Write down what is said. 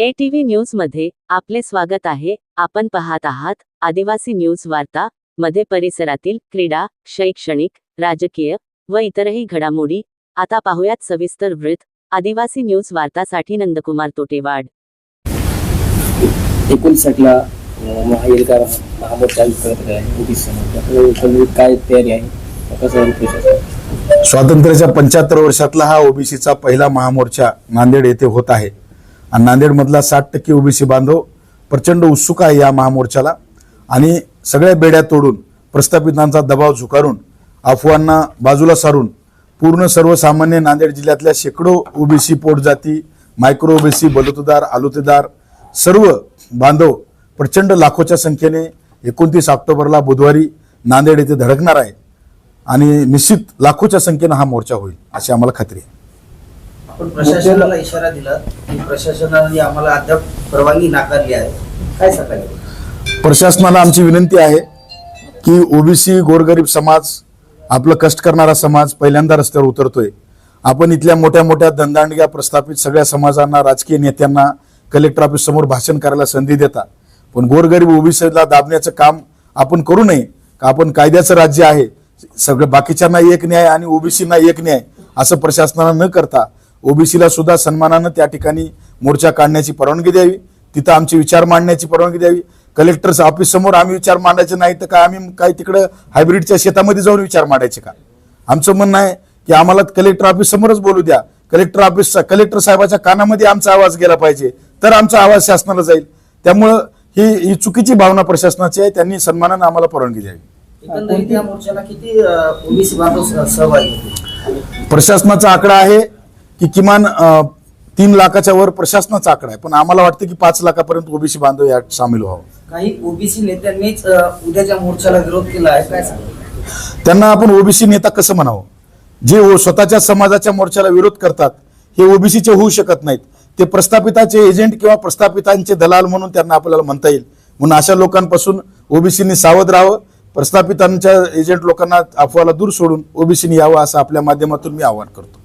ए TV न्यूजमध्ये आपले स्वागत आहे. आपण पाहत आहात आदिवासी न्यूज वार्ता मध्ये परिसरातील क्रीडा शैक्षणिक राजकीय व इतरही घडामोडी. आता पाहुयात सविस्तर वृत्त. आदिवासी न्यूज वार्तासाठी नंदकुमार तोटेवाड. एकोणसाठला महामोर्चा करत आहे. काय तयारी आहे? कसं आहे प्रशासन स्वातंत्र्याच्या पंच्याहत्तर वर्षातला हा ओबीसीचा पहिला महामोर्चा नांदेड येथे होत आहे. आणि नांदेडमधला साठ टक्के ओबीसी बांधव प्रचंड उत्सुक आहे या महामोर्चाला. आणि सगळ्या बेड्या तोडून प्रस्थापितांचा दबाव झुकारून अफवांना बाजूला सारून पूर्ण सर्वसामान्य नांदेड जिल्ह्यातल्या शेकडो ओबीसी पोटजाती मायक्रो ओबीसी बलुतेदार आलुतेदार सर्व बांधव प्रचंड लाखोच्या संख्येने एकोणतीस ऑक्टोबरला बुधवारी नांदेड येथे धडकणार आहे. आणि निश्चित लाखोच्या संख्येनं हा मोर्चा होईल अशी आम्हाला खात्री आहे. आपण प्रशासनाला इशारा दिला की प्रशासनाने आम्हाला अद्याप परवानगी नाकारली आहे. काय सांगायला प्रशासनाला आमची विनंती आहे की ओबीसी गोरगरीब समाज आपलं कष्ट करणारा समाज पहिल्यांदा रस्त्यावर उतरतोय. आपण इथल्या मोठ्या मोठ्या दंदांडग्या प्रस्थापित सगळ्या समाजांना राजकीय नेत्यांना कलेक्टर ऑफिस समोर भाषण करायला संधी देता. पण गोरगरीब ओबीसीला दाबण्याचं काम आपण करू नये. का आपण कायद्याचं राज्य आहे. सगळं बाकीच्यांना एक न्याय आणि ओबीसीना एक न्याय असं प्रशासनानं न करता ओबीसीला सुद्धा सन्मानानं त्या ठिकाणी मोर्चा काढण्याची परवानगी द्यावी. तिथं आमचे विचार मांडण्याची परवानगी द्यावी. कलेक्टर ऑफिस समोर आम्ही विचार मांडायचे नाही तर काय आम्ही काय तिकडं हायब्रिडच्या शेतामध्ये जाऊन विचार मांडायचे का? आमचं म्हणणं आहे की आम्हाला कलेक्टर ऑफिस समोरच बोलू द्या. कलेक्टर ऑफिस कलेक्टर साहेबाच्या कानामध्ये आमचा आवाज गेला पाहिजे. तर आमचा आवाज शासनाला जाईल. त्यामुळं ही ही चुकीची भावना प्रशासनाची आहे. त्यांनी सन्मानानं आम्हाला परवानगी द्यावी. प्रशासनाचा आकडा आहे. की किमान तीन लाखाच्या वर प्रशासनाचा आकडा आहे. पण आम्हाला वाटतं की पाच लाखापर्यंत ओबीसी बांधव यात सामील व्हावं. काही ओबीसी नेत्यांनीच उद्याच्या मोर्चाला विरोध केला आहे काय त्यांना आपण ओबीसी नेता कसं म्हणावं? जे स्वतःच्या समाजाच्या मोर्चाला विरोध करतात हे ओबीसीचे होऊ शकत नाहीत. ते प्रस्थापिताचे एजंट किंवा प्रस्थापितांचे दलाल म्हणून त्यांना आपल्याला म्हणता येईल. म्हणून अशा लोकांपासून ओबीसीनी सावध राहावं प्रस्थापितांच्या एजंट लोकांना अफवाला दूर सोडून ओबीसीनी यावं असं आपल्या माध्यमातून मी आवाहन करतो.